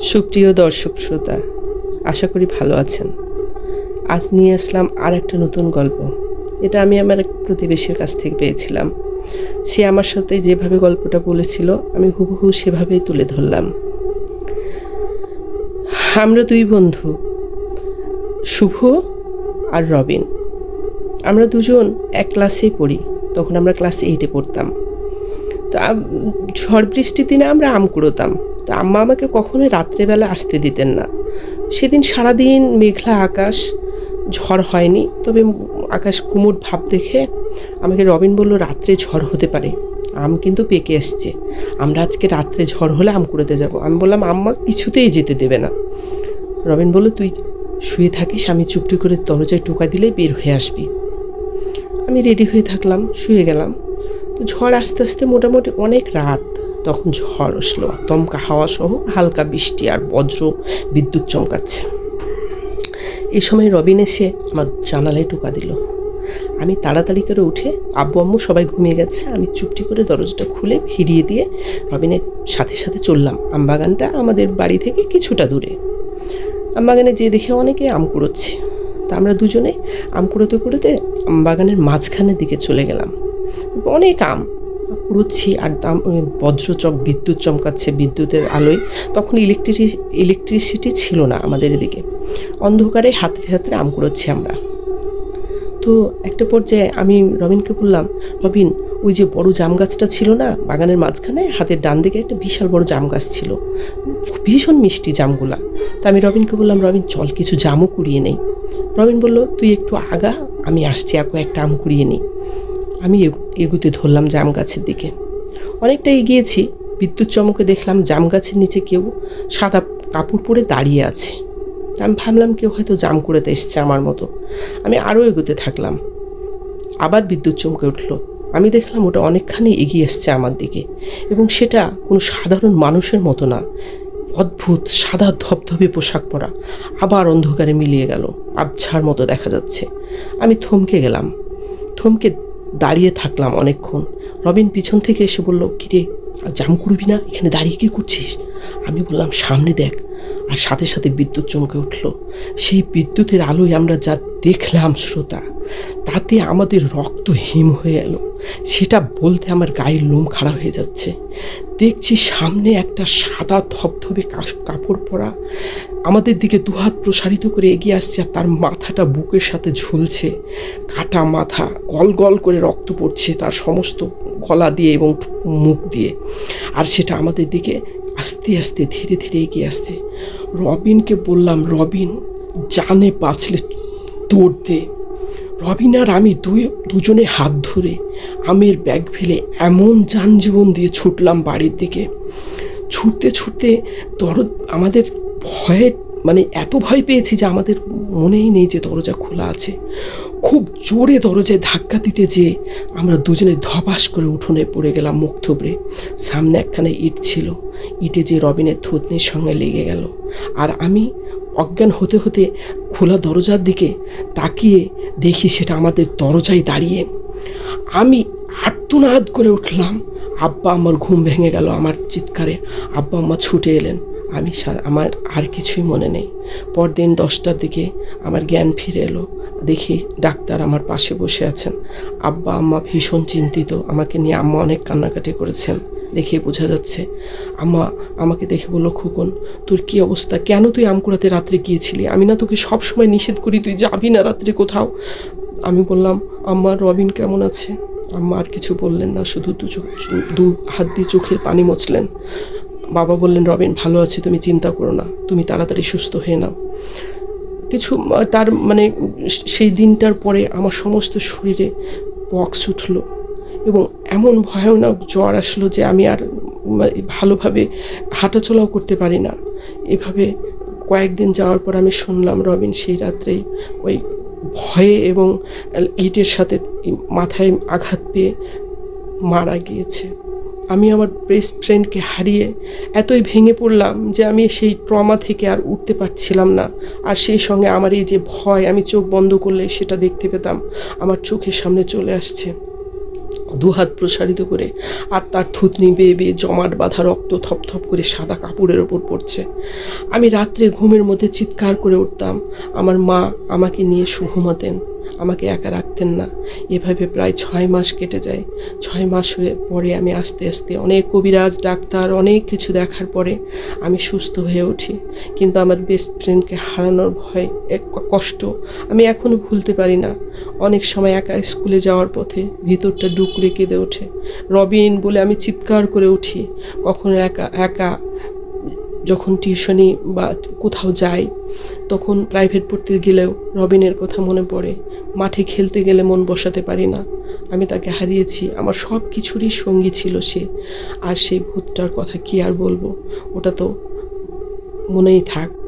সুপ্রিয় দর্শক শ্রোতা, আশা করি ভালো আছেন। আজ নিয়ে আসলাম আর একটা নতুন গল্প। এটা আমি আমার এক প্রতিবেশীর কাছ থেকে পেয়েছিলাম। সে আমার সাথে যেভাবে গল্পটা বলেছিল, আমি হুবহু সেভাবেই তুলে ধরলাম। আমরা দুই বন্ধু, শুভ আর রবিন। আমরা দুজন এক ক্লাসেই পড়ি, তখন আমরা ক্লাস এইটে পড়তাম। তো ঝড় বৃষ্টির দিনে আমরা আম কুড়োতাম। তো আম্মা আমাকে কখনোই রাত্রেবেলা আসতে দিতেন না। সেদিন সারাদিন মেঘলা আকাশ, ঝড় হয়নি, তবে আকাশ কুমুর ভাব দেখে আমাকে রবিন বলল, রাত্রে ঝড় হতে পারে, আম কিন্তু পেকে এসছে। আমরা আজকে রাত্রে ঝড় হলে আম কুড়োতে যাব। আমি বললাম, আম্মা কিছুতেই যেতে দেবে না। রবিন বলল, তুই শুয়ে থাকিস, আমি চুপটি করে দরজায় টোকা দিলে বের হয়ে আসবি। আমি রেডি হয়ে থাকলাম, শুয়ে গেলাম। তো ঝড় আস্তে আস্তে মোটামুটি অনেক রাত। তখন ঝড় আসলো আতমকা হাওয়া সহ হালকা বৃষ্টি আর বজ্র বিদ্যুৎ চমকাচ্ছে। এই সময় রবিন এসে আমার জানালায় টোকা দিল। আমি তাড়াতাড়ি করে উঠে আব্বু আম্মু সবাই ঘুমিয়ে গেছে। আমি চুপটি করে দরজাটা খুলে ভিড়িয়ে দিয়ে রবিনের সাথে সাথে চললাম। আমবাগানটা আমাদের বাড়ি থেকে কিছুটা দূরে। আমবাগানে যেয়ে দেখে অনেকে আম কুড়োচ্ছে। তা আমরা দুজনে আম কুড়োতে কুড়োতে আমবাগানের মাঝখানের দিকে চলে গেলাম। অনেক আম। কুড়োচ্ছি আর দাম বজ্রচক বিদ্যুৎ চমকাচ্ছে বিদ্যুতের আলোয়। তখন ইলেকট্রিসি ইলেকট্রিসিটি ছিল না আমাদের এদিকে। অন্ধকারে হাতে হাতে আম কুড়োচ্ছি আমরা। তো একটা পর্যায়ে আমি রবিনকে বললাম, রবিন, ওই যে বড় জাম গাছটা ছিল না, বাগানের মাঝখানে হাতের ডান দিকে একটা বিশাল বড় জাম গাছ ছিল। ভীষণ মিষ্টি জামগুলা। তা আমি রবিনকে বললাম, রবিন, চল কিছু জামও কুড়িয়ে নেই। রবিন বলল, তুই একটু আগা, আমি আসছি, একো একটা আম কুড়িয়ে নিই। আমি এগো- এগুতে ধরলাম জাম গাছের দিকে। অনেকটা এগিয়েছি, বিদ্যুৎ চমকে দেখলাম জাম গাছের নিচে কেউ সাদা কাপড় পরে দাঁড়িয়ে আছে। আমি ভাবলাম কেউ হয়তো জাম কুড়াতে এসছে আমার মতো। আমি আরও এগোতে থাকলাম। আবার বিদ্যুৎ চমকে উঠল। আমি দেখলাম ওটা অনেকখানি এগিয়ে এসছে আমার দিকে এবং সেটা কোনো সাধারণ মানুষের মতো না। অদ্ভুত, সাদা ধবধবে পোশাক পরা। আবার অন্ধকারে মিলিয়ে গেল। আবছার মতো দেখা যাচ্ছে। আমি থমকে গেলাম। থমকে দাঁড়িয়ে থাকলাম অনেকক্ষণ। রবিন পিছন থেকে এসে বলল, কিরে জাম করবি না? এখানে দাঁড়িয়ে কী করছিস? আমি বললাম, সামনে দেখ। আর সাথে সাথে বিদ্যুৎ চমকে উঠল। সেই বিদ্যুতের আলোয় আমরা যা দেখলাম, শ্রোতা, তাতে আমাদের রক্ত হিম হয়ে এলো। সেটা বলতে আমার গায়ের লোম খাড়া হয়ে যাচ্ছে। দেখছি সামনে একটা সাদা ধবধবে কাপড় পরা আমাদের দিকে দুহাত প্রসারিত করে এগিয়ে আসছে আর তার মাথাটা বুকের সাথে ঝুলছে। কাটা মাথা, গল গল করে রক্ত পড়ছে তার সমস্ত গলা দিয়ে এবং মুখ দিয়ে। আর সেটা আমাদের দিকে আস্তে আস্তে ধীরে ধীরে এগিয়ে আসছে। রবিনকে বললাম, রবিন, জানে বাঁচলে দৌড় দে। রবিন আর আমি দুই দুজনে হাত ধরে আমের ব্যাগ ফেলে এমন যানজীবন দিয়ে ছুটলাম বাড়ির দিকে। ছুটতে ছুটতে দর আমাদের ভয়ে মানে এত ভয় পেয়েছি যে আমাদের মনেই নেই যে দরজা খোলা আছে। খুব জোরে দরজায় ধাক্কা দিতে যেয়ে আমরা দুজনে ধপাস করে উঠোনে পড়ে গেলাম মুখ থুবড়ে। সামনে একখানে ইট ছিল। ইটে যে রবিনের থুতনির সঙ্গে লেগে গেল। আর আমি অজ্ঞান হতে হতে খোলা দরজার দিকে তাকিয়ে দেখি সেটা আমাদের দরজায় দাঁড়িয়ে। আমি আর্তনাদ করে উঠলাম। আব্বা আমার ঘুম ভেঙে গেল, আমার চিৎকারে। আব্বা আম্মা ছুটে এলেন। আমি আমার আর কিছুই মনে নেই। পরদিন দশটার দিকে আমার জ্ঞান ফিরে এলো। দেখি ডাক্তার আমার পাশে বসে আছেন। আব্বা আম্মা ভীষণ চিন্তিত। আমাকে নিয়ে আম্মা অনেক কান্নাকাটি করেছেন। দেখে বোঝা যাচ্ছে। আম্মা, আমাকে দেখে বলল, খোকন, তোর কি অবস্থা? কেন তুই আমকুড়াতে রাত্রে গিয়েছিলি? আমি না তোকে সব সময় নিষেধ করি, তুই যাবি না রাত্রে কোথাও। আমি বললাম, আম্মা, রবিন কেমন আছে? আম্মা আর কিছু বললেন না, শুধু দু চোখ, দু হাত দিয়ে চোখের পানি মুছলেন বাবা বললেন, রবিন, ভালো আছে, তুমি চিন্তা করো না, তুমি তাড়াতাড়ি সুস্থ হয়ে নাও। কিছু, তার মানে সেই দিনটার পরে আমার সমস্ত শরীরে পক্স উঠল। এবং এমন ভয়ানক জ্বর আসলো যে আমি আর ভালোভাবে হাঁটাচলাও করতে পারি না। এভাবে কয়েকদিন যাওয়ার পর আমি শুনলাম রবিন সেই রাত্রেই ওই ভয়ে এবং ইটের সাথে মাথায় আঘাত পেয়ে মারা গিয়েছে। আমি আমার বেস্ট ফ্রেন্ডকে হারিয়ে এতই ভেঙে পড়লাম যে আমি সেই ট্রমা থেকে আর উঠতে পারছিলাম না। আর সেই সঙ্গে আমার এই যে ভয়, আমি চোখ বন্ধ করলে সেটা দেখতে পেতাম। আমার চোখের সামনে চলে আসছে। দুহাত প্রসারিত করে আর তার থুতনি বেয়ে বেয়ে জমাট বাঁধা রক্ত থপথপ করে সাদা কাপড়ের ওপর পড়ছে। আমি রাত্রে ঘুমের মধ্যে চিৎকার করে উঠতাম, আমার মা আমাকে নিয়ে সুঘুমাতেন। আমাকে একা রাখতেন না। এভাবে প্রায় ছয় মাস কেটে যায়। ছয় মাস হয়ে পরে আমি আস্তে আস্তে অনেক কবিরাজ, ডাক্তার, অনেক কিছু দেখার পরে আমি সুস্থ হয়ে উঠি। কিন্তু আমার বেস্ট ফ্রেন্ডকে হারানোর ভয়, এক কষ্ট আমি এখনও ভুলতে পারি না। অনেক সময় একা স্কুলে যাওয়ার পথে ভিতরটা ডুকরে কেঁদে ওঠে। রবিন বলে আমি চিৎকার করে উঠি। কখনো একা একা যখন টিউশনি বা কোথাও যাই তখন প্রাইভেট পড়তে গেলেও রবিনের কথা মনে পড়ে। মাঠে খেলতে গেলে মন বসাতে পারি না। আমি তাকে হারিয়েছি, আমার সব কিছুরই সঙ্গী ছিল সে। আর সেই ভূতটার কথা কি আর বলব? ওটা তো মনেই থাক।